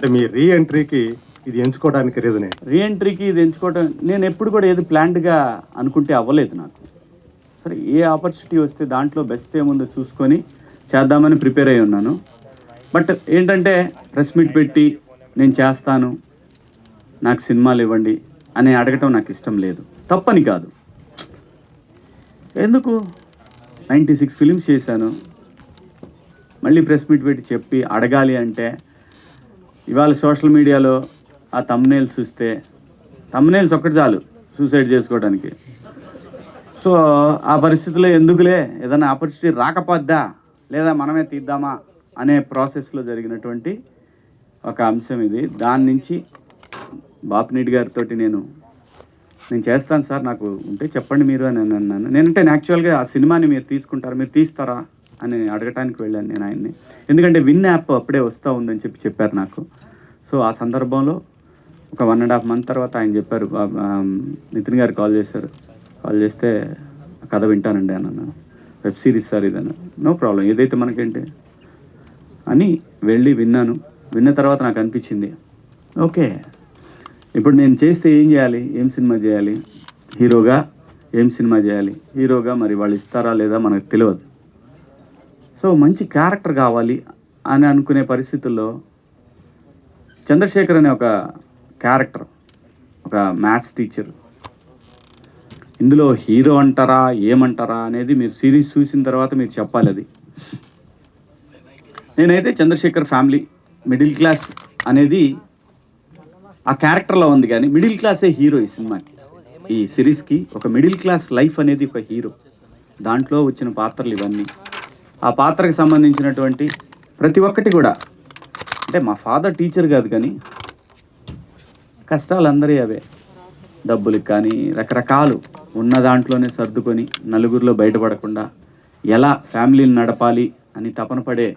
అంటే మీ రీ ఎంట్రీకి ఇది ఎంచుకోవడానికి రీజన్ ఏంటి? రీఎంట్రీకి ఇది ఎంచుకోవటం నేను ఎప్పుడు కూడా ఏది ప్లాన్డ్గా అనుకుంటే అవ్వలేదు నాకు. సరే ఏ ఆపర్చునిటీ వస్తే దాంట్లో బెస్ట్ ఏముందో చూసుకొని చేద్దామని ప్రిపేర్ అయి ఉన్నాను. బట్ ఏంటంటే ప్రెస్ మీట్ పెట్టి నేను చేస్తాను నాకు సినిమాలు ఇవ్వండి అని అడగటం నాకు ఇష్టం లేదు. తప్పని కాదు. ఎందుకు? నైంటీ సిక్స్ ఫిలిమ్స్ చేశాను. మళ్ళీ ప్రెస్ మీట్ పెట్టి చెప్పి అడగాలి అంటే ఇవాళ సోషల్ మీడియాలో ఆ తమ్నేల్స్ చూస్తే తమ్నేల్స్ ఒక్కటి చాలు సూసైడ్ చేసుకోవడానికి. సో ఆ పరిస్థితిలో ఎందుకులే? ఏదైనా ఆపర్చునిటీ రాకపోద్దా? లేదా మనమే తీద్దామా? అనే ప్రాసెస్లో జరిగినటువంటి ఒక అంశం ఇది. దాని నుంచి బాపినీటి గారితో నేను నేను చేస్తాను సార్ నాకు ఉంటే చెప్పండి మీరు అని అన్నాను. నేనంటే యాక్చువల్గా ఆ సినిమాని మీరు తీసుకుంటారా? మీరు తీస్తారా? అని అడగటానికి వెళ్ళాను నేను ఆయన్ని. ఎందుకంటే విన్ యాప్ అప్పుడే వస్తూ ఉందని చెప్పి చెప్పారు నాకు. సో ఆ సందర్భంలో ఒక వన్ అండ్ హాఫ్ మంత్ తర్వాత ఆయన చెప్పారు నితిన్ గారు కాల్ చేశారు. కాల్ చేస్తే కథ వింటానండి అన్న వెబ్ సిరీస్ సార్ ఇదన్న నో ప్రాబ్లం ఏదైతే మనకేంటి? అని వెళ్ళి విన్నాను. విన్న తర్వాత నాకు అనిపించింది ఓకే ఇప్పుడు నేను చేస్తే ఏం చేయాలి? ఏం సినిమా చేయాలి? హీరోగా ఏం సినిమా చేయాలి? హీరోగా మరి వాళ్ళు ఇస్తారా లేదా మనకు తెలియదు. సో మంచి క్యారెక్టర్ కావాలి అని అనుకునే పరిస్థితుల్లో చంద్రశేఖర్ అనే ఒక క్యారెక్టర్ ఒక మ్యాథ్స్ టీచర్. ఇందులో హీరో అంటారా ఏమంటారా అనేది మీరు సిరీస్ చూసిన తర్వాత మీరు చెప్పాలి అది. నేనైతే చంద్రశేఖర్ ఫ్యామిలీ మిడిల్ క్లాస్ అనేది ఆ క్యారెక్టర్లో ఉంది కానీ మిడిల్ క్లాసే హీరో ఈ సినిమాకి ఈ సిరీస్కి ఒక మిడిల్ క్లాస్ లైఫ్ అనేది ఒక హీరో. దాంట్లో వచ్చిన పాత్రలు ఇవన్నీ. ఆ పాత్రకు సంబంధించినటువంటి ప్రతి ఒక్కటి కూడా. అంటే మా ఫాదర్ టీచర్ కాదు కానీ కష్టాలు అందరి అవే. డబ్బులకు కానీ రకరకాలు ఉన్న దాంట్లోనే సర్దుకొని నలుగురిలో బయటపడకుండా ఎలా ఫ్యామిలీని నడపాలి అని తపన పడే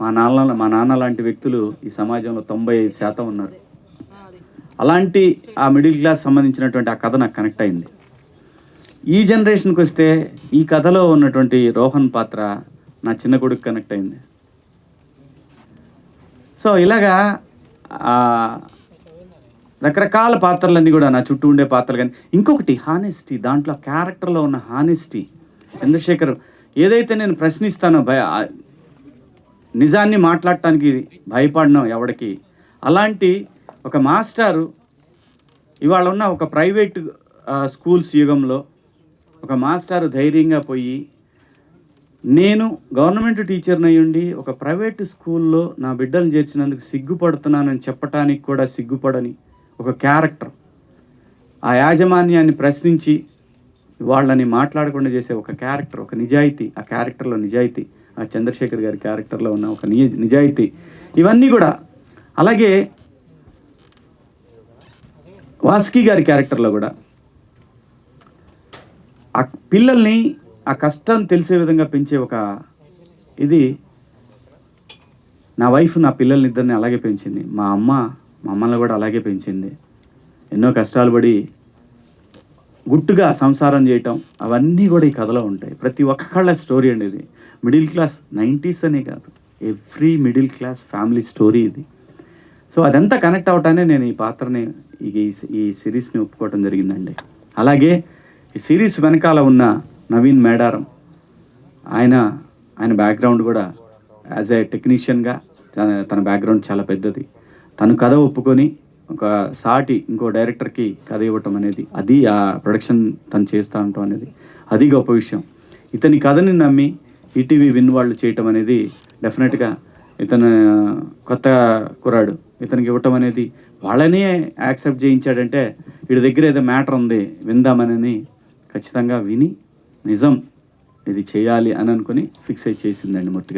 మా నాన్న మా నాన్న లాంటి వ్యక్తులు ఈ సమాజంలో తొంభై ఐదు శాతం ఉన్నారు. అలాంటి ఆ మిడిల్ క్లాస్ సంబంధించినటువంటి ఆ కథ నాకు కనెక్ట్ అయింది. ఈ జనరేషన్కి వస్తే ఈ కథలో ఉన్నటువంటి రోహన్ పాత్ర నా చిన్న కొడుకు కనెక్ట్ అయింది. సో ఇలాగా రకరకాల పాత్రలన్నీ కూడా నా చుట్టూ ఉండే పాత్రలు కానీ ఇంకొకటి హానెస్టీ దాంట్లో క్యారెక్టర్లో ఉన్న హానెస్టీ చంద్రశేఖర్ ఏదైతే నేను ప్రశ్నిస్తానో భయ నిజాన్ని మాట్లాడటానికి భయపడను ఎవడికి. అలాంటి ఒక మాస్టారు ఇవాళ ఉన్న ఒక ప్రైవేట్ స్కూల్స్ యుగంలో ఒక మాస్టారు ధైర్యంగా పోయి నేను గవర్నమెంట్ టీచర్ని అయ్యుండి ఒక ప్రైవేట్ స్కూల్లో నా బిడ్డలను చేర్చినందుకు సిగ్గుపడుతున్నానని చెప్పటానికి కూడా సిగ్గుపడని ఒక క్యారెక్టర్. ఆ యాజమాన్యాన్ని ప్రశ్నించి వాళ్ళని మాట్లాడకుండా చేసే ఒక క్యారెక్టర్ ఒక నిజాయితీ ఆ క్యారెక్టర్లో నిజాయితీ ఆ చంద్రశేఖర్ గారి క్యారెక్టర్లో ఉన్న ఒక నిజాయితీ. ఇవన్నీ కూడా అలాగే వాస్కి గారి క్యారెక్టర్లో కూడా ఆ పిల్లల్ని ఆ కష్టం తెలిసే విధంగా పెంచే ఒక ఇది నా వైఫ్ నా పిల్లల్ని ఇద్దరిని అలాగే పెంచింది. మా అమ్మ మా కూడా అలాగే పెంచింది. ఎన్నో కష్టాలు పడి గుట్టుగా సంసారం చేయటం అవన్నీ కూడా ఈ కథలో ఉంటాయి. ప్రతి ఒక్కళ్ళ స్టోరీ అండి ఇది. మిడిల్ క్లాస్ నైంటీస్ అనే కాదు. Every middle class family story ఇది. సో అదంతా కనెక్ట్ అవటానే నేను ఈ పాత్రని ఈ- ఈ సిరీస్ని ఒప్పుకోవటం జరిగిందండి. అలాగే ఈ సిరీస్ వెనకాల ఉన్న నవీన్ మేడారం. ఆయన ఆయన బ్యాక్గ్రౌండ్ కూడా యాజ్ ఏ టెక్నీషియన్గా తన బ్యాక్గ్రౌండ్ చాలా పెద్దది. తను కథ ఒప్పుకొని ఒక సాటి ఇంకో డైరెక్టర్కి కథ ఇవ్వటం అనేది అది ఆ ప్రొడక్షన్ తను చేస్తూ ఉండటం అనేది అది గొప్ప విషయం. ఇతని కథని నమ్మి ఈటీవీ విన్ వాళ్ళు చేయటం అనేది డెఫినెట్గా ఇతను కొత్త కురాడు ఇతనికి ఇవ్వటం అనేది వాళ్ళనే యాక్సెప్ట్ చేయించాడంటే వీడి దగ్గర ఏదో మ్యాటర్ ఉంది విందామనని ఖచ్చితంగా విని నిజం. ఇది చేయాలి అని అనుకుని ఫిక్స్ అయి చేసిందండి మూర్తి